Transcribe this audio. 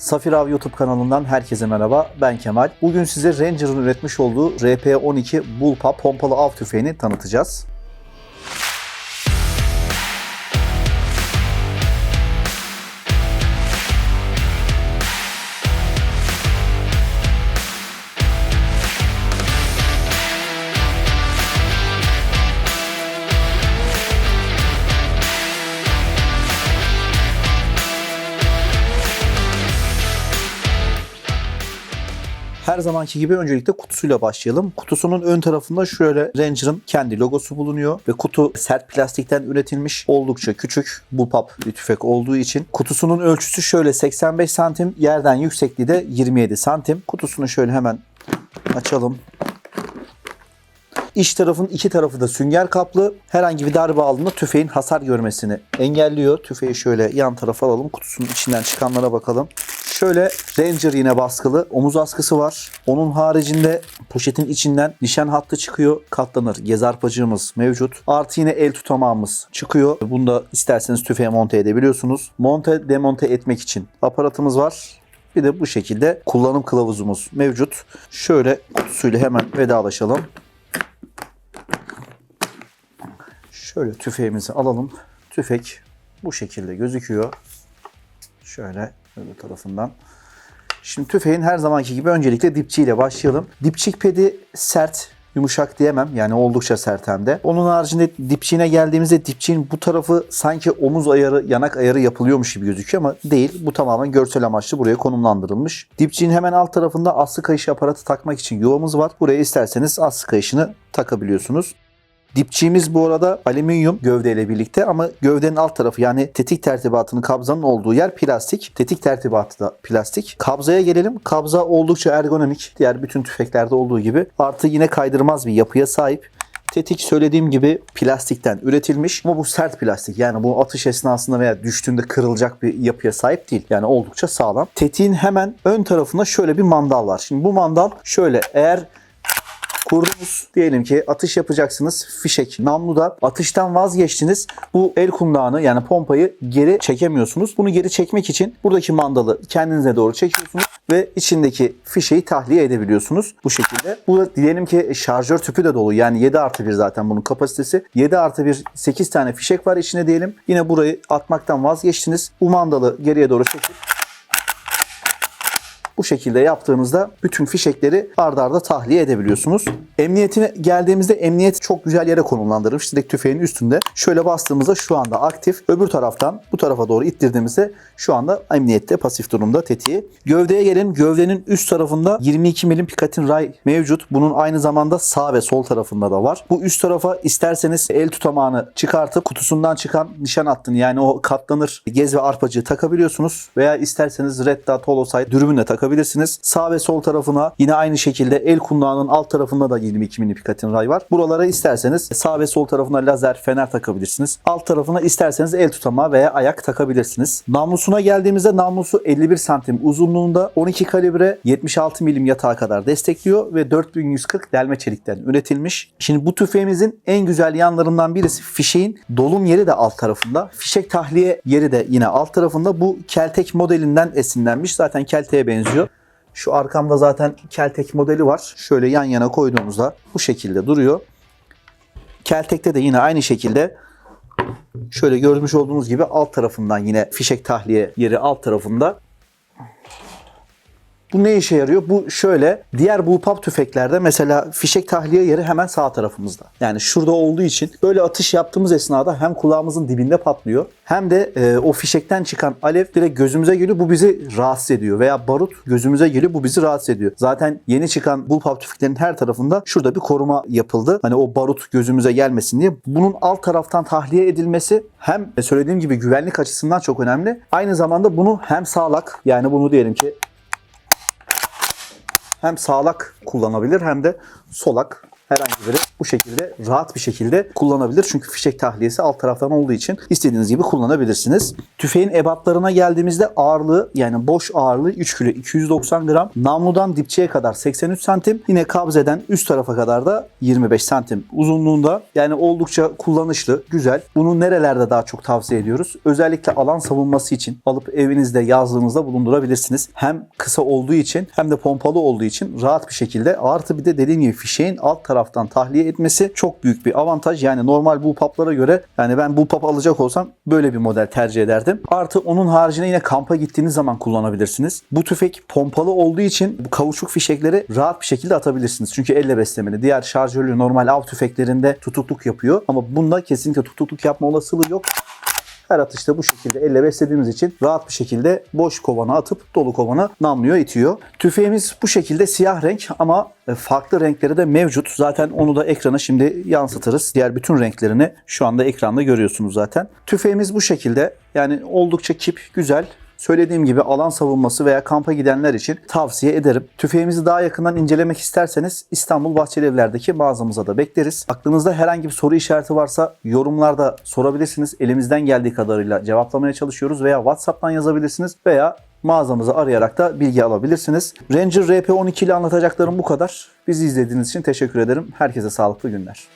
Safir Av YouTube kanalından herkese merhaba. Ben Kemal. Bugün size Ranger'ın üretmiş olduğu RP12 Bullpup pompalı av tüfeğini tanıtacağız. Her zamanki gibi öncelikle kutusuyla başlayalım. Kutusunun ön tarafında şöyle Ranger'ın kendi logosu bulunuyor ve kutu sert plastikten üretilmiş. Oldukça küçük bullpup bir tüfek olduğu için. Kutusunun ölçüsü şöyle 85 santim, yerden yüksekliği de 27 santim. Kutusunu şöyle hemen açalım. İç tarafın iki tarafı da sünger kaplı. Herhangi bir darbe aldığında tüfeğin hasar görmesini engelliyor. Tüfeği şöyle yan tarafa alalım. Kutusunun içinden çıkanlara bakalım. Şöyle Ranger yine baskılı. Omuz askısı var. Onun haricinde poşetin içinden nişan hattı çıkıyor. Katlanır. Gez arpacığımız mevcut. Artı yine el tutamağımız çıkıyor. Bunu da isterseniz tüfeğe monte edebiliyorsunuz. Monte demonte etmek için aparatımız var. Bir de bu şekilde kullanım kılavuzumuz mevcut. Şöyle kutusuyla hemen vedalaşalım. Şöyle tüfeğimizi alalım. Tüfek bu şekilde gözüküyor. Şöyle öbür tarafından. Şimdi tüfeğin her zamanki gibi öncelikle dipçiyle başlayalım. Dipçik pedi sert, yumuşak diyemem. Yani oldukça sert hem de. Onun haricinde dipçiğine geldiğimizde dipçiğin bu tarafı sanki omuz ayarı, yanak ayarı yapılıyormuş gibi gözüküyor ama değil. Bu tamamen görsel amaçlı buraya konumlandırılmış. Dipçiğin hemen alt tarafında aslı kayış aparatı takmak için yuvamız var. Buraya isterseniz aslı kayışını takabiliyorsunuz. Dipçiğimiz bu arada alüminyum gövdeyle birlikte ama gövdenin alt tarafı yani tetik tertibatının kabzanın olduğu yer plastik. Tetik tertibatı da plastik. Kabzaya gelelim. Kabza oldukça ergonomik. Diğer bütün tüfeklerde olduğu gibi. Artı yine kaydırmaz bir yapıya sahip. Tetik söylediğim gibi plastikten üretilmiş ama bu sert plastik. Yani bu atış esnasında veya düştüğünde kırılacak bir yapıya sahip değil. Yani oldukça sağlam. Tetiğin hemen ön tarafında şöyle bir mandal var. Şimdi bu mandal şöyle eğer kurdunuz. Diyelim ki atış yapacaksınız. Fişek namluda atıştan vazgeçtiniz. Bu el kundağını yani pompayı geri çekemiyorsunuz. Bunu geri çekmek için buradaki mandalı kendinize doğru çekiyorsunuz ve içindeki fişeği tahliye edebiliyorsunuz bu şekilde. Burada diyelim ki şarjör tüpü de dolu. Yani 7 artı 1 zaten bunun kapasitesi. 7 artı 1 8 tane fişek var içine diyelim. Yine burayı atmaktan vazgeçtiniz. Bu mandalı geriye doğru çekip bu şekilde yaptığınızda bütün fişekleri ardarda arda tahliye edebiliyorsunuz. Emniyetine geldiğimizde emniyet çok güzel yere konumlandırılmış. Direkt tüfeğin üstünde. Şöyle bastığımızda şu anda aktif. Öbür taraftan bu tarafa doğru ittirdiğimizde şu anda emniyette pasif durumda tetiği. Gövdeye gelin. Gövdenin üst tarafında 22 milim Picatinny ray mevcut. Bunun aynı zamanda sağ ve sol tarafında da var. Bu üst tarafa isterseniz el tutamağını çıkartıp kutusundan çıkan nişan hattını yani o katlanır gez ve arpacığı takabiliyorsunuz. Veya isterseniz Red Dot Holosight dürbünle takabilirsiniz. Sağ ve sol tarafına yine aynı şekilde el kundağının alt tarafında da 22 milim Picatinny ray var. Buralara isterseniz sağ ve sol tarafına lazer fener takabilirsiniz. Alt tarafına isterseniz el tutamağı veya ayak takabilirsiniz. Namlusuna geldiğimizde namlusu 51 santim uzunluğunda 12 kalibre 76 milim yatağa kadar destekliyor ve 4140 delme çelikten üretilmiş. Şimdi bu tüfeğimizin en güzel yanlarından birisi fişeğin dolum yeri de alt tarafında. Fişek tahliye yeri de yine alt tarafında. Bu Keltek modelinden esinlenmiş. Zaten Keltek'e benziyor. Şu arkamda zaten Keltek modeli var. Şöyle yan yana koyduğumuzda bu şekilde duruyor. Keltek'te de yine aynı şekilde şöyle görmüş olduğunuz gibi alt tarafından yine fişek tahliye yeri alt tarafında. Bu ne işe yarıyor? Bu şöyle diğer bullpup tüfeklerde mesela fişek tahliye yeri hemen sağ tarafımızda. Yani şurada olduğu için böyle atış yaptığımız esnada hem kulağımızın dibinde patlıyor hem de e, o fişekten çıkan alev direkt gözümüze geliyor. Bu bizi rahatsız ediyor. Veya barut gözümüze geliyor. Bu bizi rahatsız ediyor. Zaten yeni çıkan bullpup tüfeklerin her tarafında şurada bir koruma yapıldı. Hani o barut gözümüze gelmesin diye. Bunun alt taraftan tahliye edilmesi hem söylediğim gibi güvenlik açısından çok önemli. Aynı zamanda bunu hem sağlak yani bunu diyelim ki hem sağlak kullanabilir hem de solak herhangi biri bu şekilde rahat bir şekilde kullanabilir. Çünkü fişek tahliyesi alt taraftan olduğu için istediğiniz gibi kullanabilirsiniz. Tüfeğin ebatlarına geldiğimizde ağırlığı yani boş ağırlığı 3 kilo 290 gram. Namludan dipçiye kadar 83 santim. Yine kabzeden üst tarafa kadar da 25 santim uzunluğunda. Yani oldukça kullanışlı, güzel. Bunu nerelerde daha çok tavsiye ediyoruz? Özellikle alan savunması için alıp evinizde yazlığınızda bulundurabilirsiniz. Hem kısa olduğu için hem de pompalı olduğu için rahat bir şekilde artı bir de dediğim gibi fişeğin alt taraftan tahliye etmesi çok büyük bir avantaj. Yani normal bullpup'lara göre yani ben bullpup alacak olsam böyle bir model tercih ederdim. Artı onun haricinde yine kampa gittiğiniz zaman kullanabilirsiniz. Bu tüfek pompalı olduğu için bu kauçuk fişekleri rahat bir şekilde atabilirsiniz. Çünkü elle beslemeli. Diğer şarjörlü normal av tüfeklerinde tutukluk yapıyor. Ama bunda kesinlikle tutukluk yapma olasılığı yok. Her atışta bu şekilde elle beslediğimiz için rahat bir şekilde boş kovana atıp dolu kovana namluyor, itiyor. Tüfeğimiz bu şekilde siyah renk ama e, farklı renkleri de mevcut. Zaten onu da ekrana şimdi yansıtırız. Diğer bütün renklerini şu anda ekranda görüyorsunuz zaten. Tüfeğimiz bu şekilde. Yani oldukça kip, güzel. Söylediğim gibi alan savunması veya kampa gidenler için tavsiye ederim. Tüfeğimizi daha yakından incelemek isterseniz İstanbul Bahçelievler'deki mağazamıza da bekleriz. Aklınızda herhangi bir soru işareti varsa yorumlarda sorabilirsiniz. Elimizden geldiği kadarıyla cevaplamaya çalışıyoruz veya WhatsApp'tan yazabilirsiniz veya mağazamızı arayarak da bilgi alabilirsiniz. Ranger RP12 ile anlatacaklarım bu kadar. Bizi izlediğiniz için teşekkür ederim. Herkese sağlıklı günler.